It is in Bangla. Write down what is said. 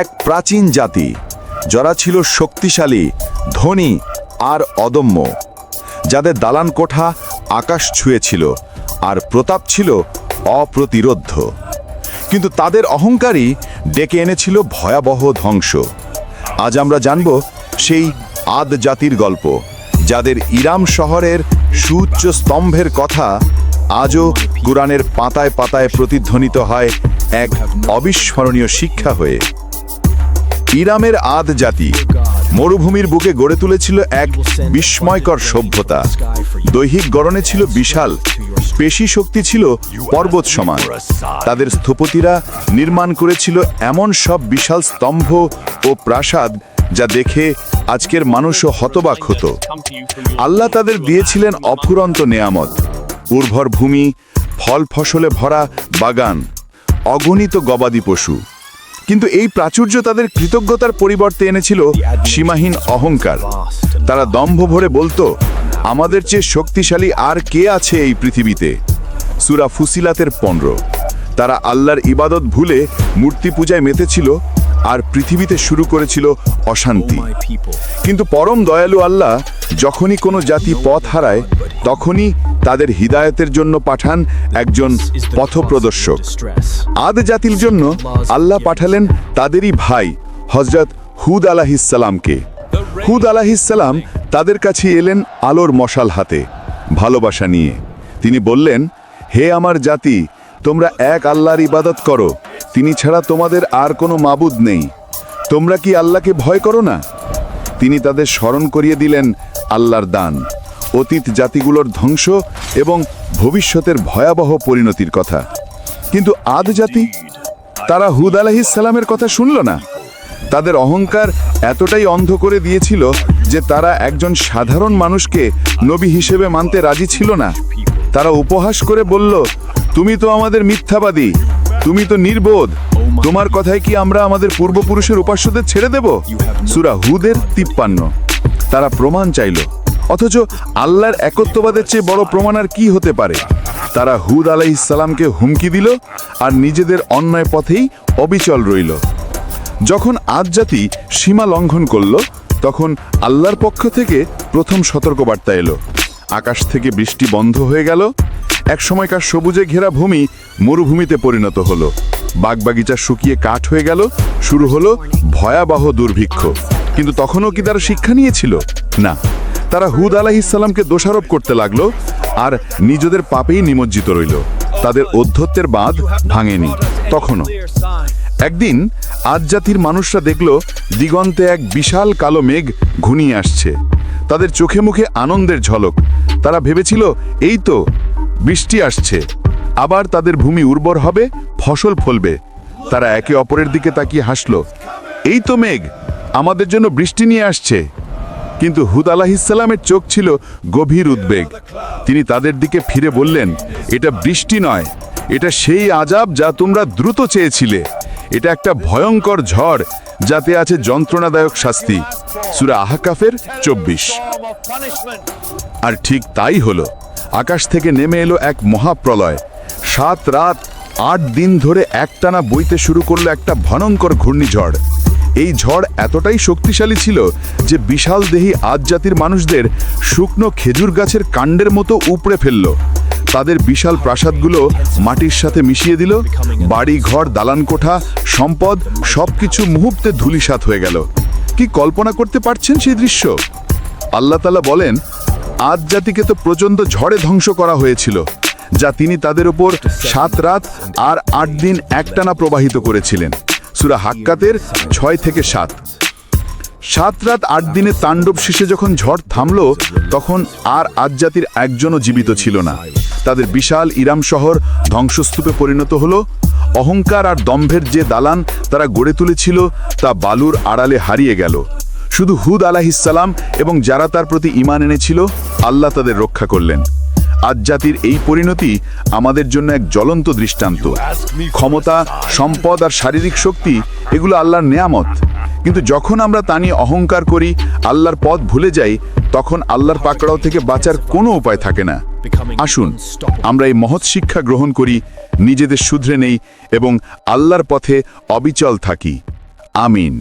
এক প্রাচীন জাতি। যারা ছিল শক্তিশালী, ধনী আর অদম্য, যাদের দালান কোঠা আকাশ ছুঁয়েছিল আর প্রতাপ ছিল অপ্রতিরোধ্য। কিন্তু তাদের অহংকারই ডেকে এনেছিল ভয়াবহ ধ্বংস। আজ আমরা জানব সেই আদ জাতির গল্প, যাদের ইরাম শহরের সুউচ্চ স্তম্ভের কথা আজও কোরআনের পাতায় পাতায় প্রতিধ্বনিত হয় এক অবিস্মরণীয় শিক্ষা হয়ে। ইরামের আদ জাতি। মরুভূমির বুকে গড়ে তুলেছিল এক বিস্ময়কর সভ্যতা। দৈহিক গড়নে ছিল বিশাল। পেশি শক্তি ছিল পর্বত সমান। তাদের স্থপতিরা নির্মাণ করেছিল এমন সব বিশাল স্তম্ভ ও প্রাসাদ যা দেখে আজকের মানুষও হতবাক হতো। আল্লাহ তাদের দিয়েছিলেন অফুরন্ত নেয়ামত। উর্বর ভূমি ফল ফসলে ভরা বাগান অগণিত গবাদি পশু। কিন্তু এই প্রাচুর্য তাদের কৃতজ্ঞতার পরিবর্তে এনেছিল সীমাহীন অহংকার। তারা দম্ভ ভরে বলতো, আমাদের চেয়ে শক্তিশালী আর কে আছে এই পৃথিবীতে? সুরা ফুসিলাতের পনেরো। তারা আল্লাহর ইবাদত ভুলে মূর্তি পূজায় মেতেছিল আর পৃথিবীতে শুরু করেছিল অশান্তি। কিন্তু পরম দয়ালু আল্লাহ যখনই কোনো জাতি পথ হারায়, তখনই তাদের হিদায়তের জন্য পাঠান একজন পথপ্রদর্শক। আদ জাতির জন্য আল্লাহ পাঠালেন তাদেরই ভাই হজরত হুদ আলাহিসাল্লামকে হুদ আলাহিসাল্লাম তাদের কাছে এলেন আলোর মশাল হাতে ভালোবাসা নিয়ে। তিনি বললেন হে আমার জাতি তোমরা এক আল্লাহর ইবাদত করো তিনি ছাড়া তোমাদের আর কোনো মাবুদ নেই। তোমরা কি আল্লাহকে ভয় করো না? তিনি তাদের স্মরণ করিয়ে দিলেন আল্লাহর দান। অতীত জাতিগুলোর ধ্বংস এবং ভবিষ্যতের ভয়াবহ পরিণতির কথা। কিন্তু আদ জাতি? তারা হুদ আলাহিসাল্লামের কথা শুনল না। তাদের অহংকার এতটাই অন্ধ করে দিয়েছিল যে তারা একজন সাধারণ মানুষকে নবী হিসেবে মানতে রাজি ছিল না। তারা উপহাস করে বলল, তুমি তো আমাদের মিথ্যাবাদী। তুমি তো নির্বোধ। তোমার কথায় কি আমরা আমাদের পূর্বপুরুষের উপাস্যদের ছেড়ে দেব? সুরা হুদের তিপ্পান্ন। তারা প্রমাণ চাইল অথচ আল্লাহর একত্ববাদের চেয়ে বড় প্রমাণ আর কি হতে পারে? তারা হুদ আলাইসালামকে হুমকি দিল আর নিজেদের অন্যায় পথেই অবিচল রইল। যখন আজ জাতি সীমা লঙ্ঘন করল, তখন আল্লাহর পক্ষ থেকে প্রথম সতর্কবার্তা এলো। আকাশ থেকে বৃষ্টি বন্ধ হয়ে গেল। এক সময়কার সবুজে ঘেরা ভূমি মরুভূমিতে পরিণত হলো। বাগবাগিচা শুকিয়ে কাঠ হয়ে গেল। শুরু হলো ভয়াবহ দুর্ভিক্ষ। কিন্তু তখনও কি তারা শিক্ষা নিয়েছিল? না। তারা হুদ আলাহিসাল্লামকে দোষারোপ করতে লাগল আর নিজেদের পাপেই নিমজ্জিত রইল। তাদের অধ্যত্বের বাঁধ ভাঙেনি। তখনও। একদিন আজ জাতির মানুষরা দেখল দিগন্তে এক বিশাল কালো মেঘ ঘুনিয়ে আসছে। তাদের চোখে মুখে আনন্দের ঝলক। তারা ভেবেছিল, এই তো, বৃষ্টি আসছে। আবার তাদের ভূমি উর্বর হবে, ফসল ফলবে। তারা একে অপরের দিকে তাকিয়ে হাসল, এই তো মেঘ, আমাদের জন্য বৃষ্টি নিয়ে আসছে। কিন্তু হুদ আলাহিসাল্লামের চোখ ছিল গভীর উদ্বেগ। তিনি তাদের দিকে ফিরে বললেন, এটা বৃষ্টি নয়, এটা সেই আজাব যা তোমরা দ্রুত চেয়েছিলে। এটা একটা ভয়ঙ্কর ঝড়, যাতে আছে যন্ত্রণাদায়ক শাস্তি। সুরা আহাকাফের চব্বিশ। আর ঠিক তাই হলো, আকাশ থেকে নেমে এলো এক মহাপ্রলয়। সাত রাত, আট দিন ধরে একটানা বইতে শুরু করল একটা ভয়ঙ্কর ঘূর্ণিঝড়। এই ঝড় এতটাই শক্তিশালী ছিল যে বিশাল দেহি আজ জাতির মানুষদের শুকনো খেজুর গাছের কাণ্ডের মতো উপড়ে ফেলল। তাদের বিশাল প্রাসাদগুলো মাটির সাথে মিশিয়ে দিল, বাড়ি ঘর, দালান কোঠা, সম্পদ, সবকিছু মুহূর্তে ধুলিসাৎ হয়ে গেল। কি কল্পনা করতে পারছেন সেই দৃশ্য? আল্লাহ তালা বলেন আজ জাতিকে তো প্রচণ্ড ঝড়ে ধ্বংস করা হয়েছিল, যা তিনি তাদের উপর সাত রাত আর আট দিন একটানা প্রবাহিত করেছিলেন। সুরা হাক্কাতের ছয় থেকে সাত। সাত রাত আট দিনে তাণ্ডব শেষে যখন ঝড় থামল, তখন আর আজ জাতির একজনও জীবিত ছিল না। তাদের বিশাল ইরাম শহর ধ্বংসস্তূপে পরিণত হল। অহংকার আর দম্ভের যে দালান তারা গড়ে তুলেছিল, তা বালুর আড়ালে হারিয়ে গেল। শুধু হুদ আলাহিসাল্লাম এবং যারা তার প্রতি ইমান এনেছিল, আল্লাহ তাদের রক্ষা করলেন। আজ জাতির এই পরিণতি আমাদের জন্য এক জ্বলন্ত দৃষ্টান্ত। ক্ষমতা, সম্পদ আর শারীরিক শক্তি, এগুলো আল্লাহর নেয়ামত। কিন্তু যখন আমরা তা নিয়ে অহংকার করি, আল্লাহর পথ ভুলে যাই, তখন আল্লাহর পাকড়াও থেকে বাঁচার কোনো উপায় থাকে না। আসুন, আমরা এই মহৎ শিক্ষা গ্রহণ করি, নিজেদের শুধরে নেই এবং আল্লাহর পথে অবিচল থাকি। আমিন।